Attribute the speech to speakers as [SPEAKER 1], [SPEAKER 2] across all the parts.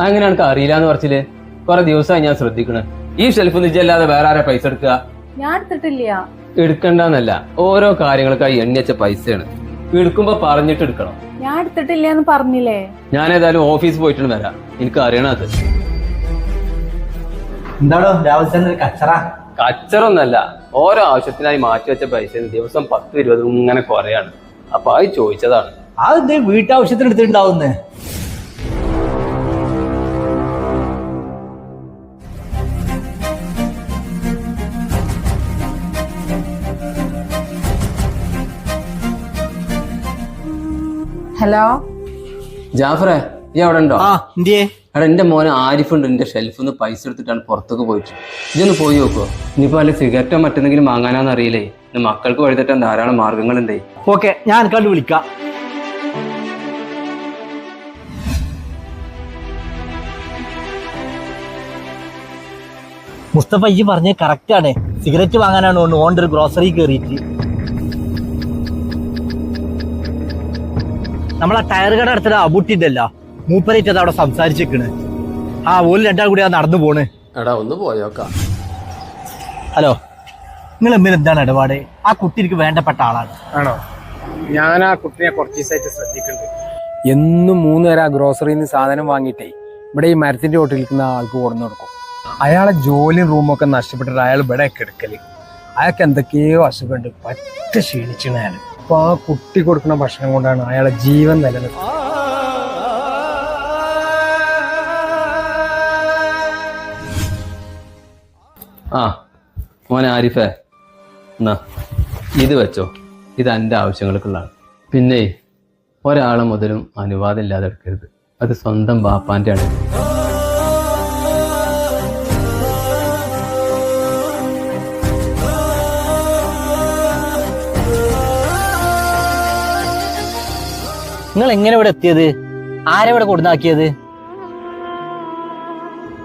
[SPEAKER 1] അങ്ങനെ എനിക്ക് അറിയില്ല എന്ന് പറച്ചിൽ. കുറെ ദിവസമായി ഞാൻ ശ്രദ്ധിക്കണേ. ഈ ഷെൽഫ് നിജല്ലാതെ വേറെ ആരാ പൈസ എടുക്കുക?
[SPEAKER 2] ഞാൻ എടുത്തിട്ടില്ല.
[SPEAKER 1] എടുക്കണ്ടെന്നല്ല ഓരോ കാര്യങ്ങൾക്കായി എണ്ണിയച്ച പൈസയാണ്. എടുക്കുമ്പോ പറഞ്ഞിട്ട് എടുക്കണം.
[SPEAKER 2] ഞാൻ എടുത്തിട്ടില്ല എന്ന് പറഞ്ഞില്ലേ?
[SPEAKER 1] ഞാൻ ഏതായാലും ഓഫീസിൽ പോയിട്ട് വരാം. എനിക്ക് അറിയണത്
[SPEAKER 3] എന്താണോ രാവിലെ തന്നെ ഒരു കച്ചറ?
[SPEAKER 1] കച്ചറൊന്നല്ല ഓരോ ആവശ്യത്തിനായി മാറ്റി വെച്ച പൈസ ദിവസം പത്ത് ഇരുപത് ഇങ്ങനെ കുറയാണ്. അപ്പൊ അത് ചോദിച്ചതാണ്.
[SPEAKER 3] അത് വീട്ടാവശ്യത്തിന് എടുത്തിട്ടുണ്ടാവുന്നേ?
[SPEAKER 2] ഹലോ
[SPEAKER 1] ജാഫറെ ഈ അവിടെ ഉണ്ടോ?
[SPEAKER 3] ആ എന്തിയേ
[SPEAKER 1] എടാ എന്റെ മോനെ ആരിഫുണ്ട് എന്റെ ഷെൽഫിൽ നിന്ന് പൈസ എടുത്തിട്ടാണ് പുറത്തേക്ക് പോയിട്ട്. ഇതൊന്ന് പോയി നോക്കുവോ ഇനിയിപ്പോ അല്ലെ സിഗരറ്റോ മറ്റെന്തെങ്കിലും വാങ്ങാനാന്ന് അറിയില്ലേ? ഇന്ന് മക്കൾക്ക് വഴിതെറ്റാൻ ധാരാളം മാർഗങ്ങളുണ്ടേ.
[SPEAKER 3] ഓക്കെ ഞാൻ കണ്ടു വിളിക്കാം. മുസ്തഫ ഈ പറഞ്ഞ കറക്റ്റ് ആണ്. സിഗരറ്റ് വാങ്ങാനാണ് ഓണ്ടൊരു ഒരു ഗ്രോസറി കയറിയിട്ട് നമ്മളെ ടയർ കട അടുത്ത അബുട്ടിണ്ടല്ല മൂപ്പരേറ്റ് അത് അവിടെ സംസാരിച്ചേക്കണ് ആ ഓൽ രണ്ടാൾ കൂടി ആ നടന്നു പോണ്.
[SPEAKER 1] എടാ ഒന്ന് പോയോക്കാം
[SPEAKER 3] ഹലോ നിങ്ങൾ എമ്മിൽ എന്താണ് ഇടപാട്? ആ കുട്ടി എനിക്ക് വേണ്ടപ്പെട്ട ആളാണ്.
[SPEAKER 4] ആണോ? ഞാൻ ആ കുട്ടിനെ കുറച്ച് ദിവസമായിട്ട് ശ്രദ്ധിക്കുന്നുണ്ട്. എന്നും മൂന്ന് നേരം ആ ഗ്രോസറിയിൽ നിന്ന് സാധനം വാങ്ങിയിട്ടേ ഇവിടെ ഈ മരത്തിന്റെ ചോട്ടിൽ നിൽക്കുന്ന ആൾക്ക് കൊടുന്നു കൊടുക്കും. അയാളെ ജോലിയും റൂമൊക്കെ നഷ്ടപ്പെട്ടിട്ട് അയാൾ ഇവിടെ കിടക്കൽ. അയാൾക്ക് എന്തൊക്കെയോ അസുഖമുണ്ട്. പറ്റ ക്ഷീണിച്ചാണ് അയാൾ. അപ്പൊ ആ കുട്ടി കൊടുക്കുന്ന ഭക്ഷണം കൊണ്ടാണ് അയാളെ ജീവൻ നിലനിൽക്കുന്നത്
[SPEAKER 1] ആ മോനെ ആരിഫേ എന്നാ ഇത് വെച്ചോ. ഇത് എന്റെ ആവശ്യങ്ങൾക്കുള്ളതാണ്. പിന്നെ ഒരാളെ മുതലും അനുവാദം ഇല്ലാതെ എടുക്കരുത്. അത് സ്വന്തം ബാപ്പാന്റെ ആണ്
[SPEAKER 3] നിങ്ങൾ എങ്ങനെ ഇവിടെ എത്തിയത്? ആരെവിടെ കൊടുന്നാക്കിയത്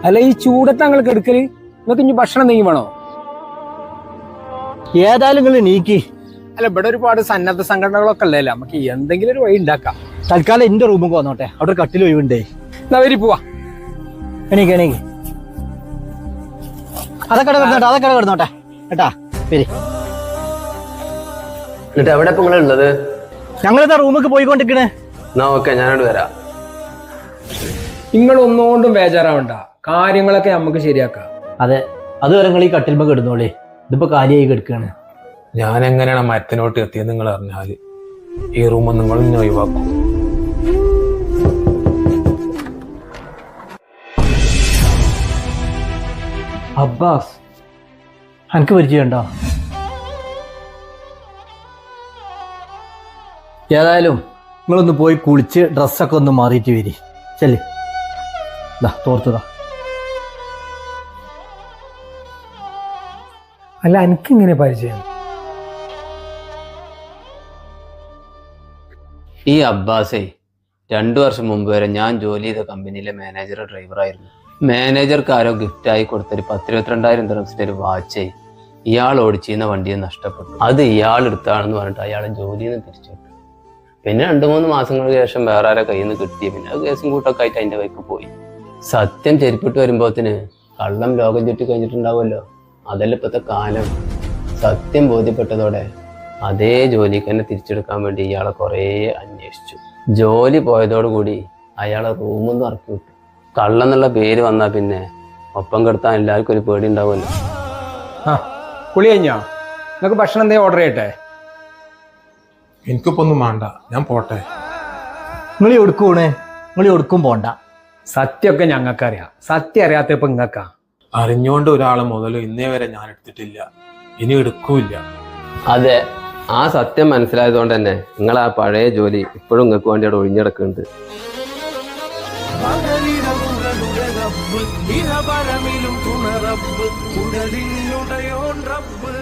[SPEAKER 4] അല്ല ഈ ചൂടത്ത് ഞങ്ങൾ എടുക്കൽ നിങ്ങൾക്ക് ഇനി ഭക്ഷണം എന്തെങ്കിലും വേണോ?
[SPEAKER 3] ഏതായാലും നിങ്ങൾ നീക്കി
[SPEAKER 4] അല്ല ഇവിടെ ഒരുപാട് സന്നദ്ധ സംഘടനകളൊക്കെ അല്ലേ നമുക്ക് എന്തെങ്കിലും ഒരു വഴി ഉണ്ടാക്കാം.
[SPEAKER 3] തൽക്കാലം എന്റെ റൂമും വന്നോട്ടെ. അവിടെ ഒരു കട്ടിൽ ഒഴിവുണ്ടേ.
[SPEAKER 4] എന്നാ വരി പോവാ.
[SPEAKER 3] എണീക്ക് എണീക്ക്. അതൊക്കെ കിടന്നോട്ടെ അതൊക്കെ കിടന്നോട്ടെ. കേട്ടാ ശരി
[SPEAKER 1] എന്നിട്ട് എവിടെ ഉള്ളത്?
[SPEAKER 3] ഞങ്ങളിതാ റൂമിൽ പോയിക്കൊണ്ടിരിക്കണേ.
[SPEAKER 1] എന്നാ ഓക്കെ ഞാനോട് വരാം.
[SPEAKER 4] നിങ്ങൾ ഒന്നുകൊണ്ടും ബേജാറാവണ്ട. കാര്യങ്ങളൊക്കെ നമുക്ക് ശരിയാക്കാം.
[SPEAKER 3] അതെ അതുവരെ നിങ്ങൾ ഈ കട്ടിൽമ കിടന്നോളേ. ഇതിപ്പോ കാലിയായി കിടക്കാണ്.
[SPEAKER 4] ഞാൻ എങ്ങനെയാണ് മരത്തിനോട്ട് എത്തിയത് നിങ്ങൾ അറിഞ്ഞാൽ ഈ റൂം നിങ്ങൾ ഇന്ന് ഒഴിവാക്കും.
[SPEAKER 3] അബ്ബാസ് എനിക്ക് പരിചയമുണ്ടോ? ഏതായാലും നിങ്ങളൊന്ന് പോയി കുളിച്ച് ഡ്രസ്സൊക്കെ ഒന്ന് മാറിയിട്ട് വരി. ചെല്ല്. ഇതാ തോർത്തുതാ.
[SPEAKER 4] അല്ല എനിക്ക് ഇങ്ങനെ പരിചയം.
[SPEAKER 1] ഈ അബ്ബാസേ രണ്ടു വർഷം മുമ്പ് വരെ ഞാൻ ജോലി ചെയ്ത കമ്പനിയിലെ മാനേജർ ഡ്രൈവറായിരുന്നു മാനേജർക്ക് ആരോ ഗിഫ്റ്റായി കൊടുത്തൊരു പത്തിരുപത്തിരണ്ടായിരം ദിവസത്തെ ഒരു വാച്ചേ ഇയാൾ ഓടിച്ചിരുന്ന വണ്ടിയെ നഷ്ടപ്പെട്ടു. അത് ഇയാൾ എടുത്താണെന്ന് പറഞ്ഞിട്ട് അയാളെ ജോലിയിൽ നിന്ന് പിരിച്ചുവിട്ടു പിന്നെ രണ്ടു മൂന്ന് മാസങ്ങൾക്ക് ശേഷം വേറെ ആരെ കയ്യിൽ നിന്ന് കിട്ടി. പിന്നെ അത് കേസും കൂട്ടൊക്കെ ആയിട്ട് അതിന്റെ വൈക്ക് പോയി. സത്യം ചെരുപ്പിട്ട് വരുമ്പോത്തിന് കള്ളം ലോകം ചുറ്റി കഴിഞ്ഞിട്ടുണ്ടാവുമല്ലോ. അതല്ല ഇപ്പോഴത്തെ കാലം. സത്യം ബോധ്യപ്പെട്ടതോടെ അതേ ജോലിക്ക് തന്നെ തിരിച്ചെടുക്കാൻ വേണ്ടി ഇയാളെ കുറേ അന്വേഷിച്ചു. ജോലി പോയതോടുകൂടി അയാളെ റൂമിൽ നിന്ന് ഇറക്കി വിട്ടു. കള്ളെന്നുള്ള പേര് വന്നാൽ പിന്നെ ഒപ്പം കിടത്താൻ എല്ലാവർക്കും ഒരു പേടി ഉണ്ടാവുമല്ലോ.
[SPEAKER 4] കുളി കഴിഞ്ഞോ നിങ്ങൾക്ക് ഭക്ഷണം എന്തെങ്കിലും ഓർഡർ ചെയ്യട്ടെ?
[SPEAKER 5] എനിക്കിപ്പോ ഒന്നും വേണ്ട. ഞാൻ പോട്ടെ.
[SPEAKER 3] നിങ്ങൾ എടുക്കൂണേ നിങ്ങൾ എടുക്കും പോണ്ട.
[SPEAKER 4] സത്യമൊക്കെ ഞങ്ങൾക്കറിയാം. സത്യം അറിയാത്ത ഇപ്പൊ നിങ്ങൾക്കാ
[SPEAKER 5] അറിഞ്ഞുകൊണ്ട് ഒരാളെ മുതൽ ഇന്നേ വരെ ഞാൻ എടുത്തിട്ടില്ല. ഇനി എടുക്കൂല
[SPEAKER 1] അതെ. ആ സത്യം മനസ്സിലായതുകൊണ്ട് തന്നെ നിങ്ങൾ ആ പഴയ ജോലി ഇപ്പോഴും നിങ്ങൾക്ക് വേണ്ടി അവിടെ ഒഴിഞ്ഞെടുക്കുന്നുണ്ട്.
[SPEAKER 6] ഇഹപരമിലും തുണറപ്പ് ഉടലിനുടയോൻ റബ്ബ്.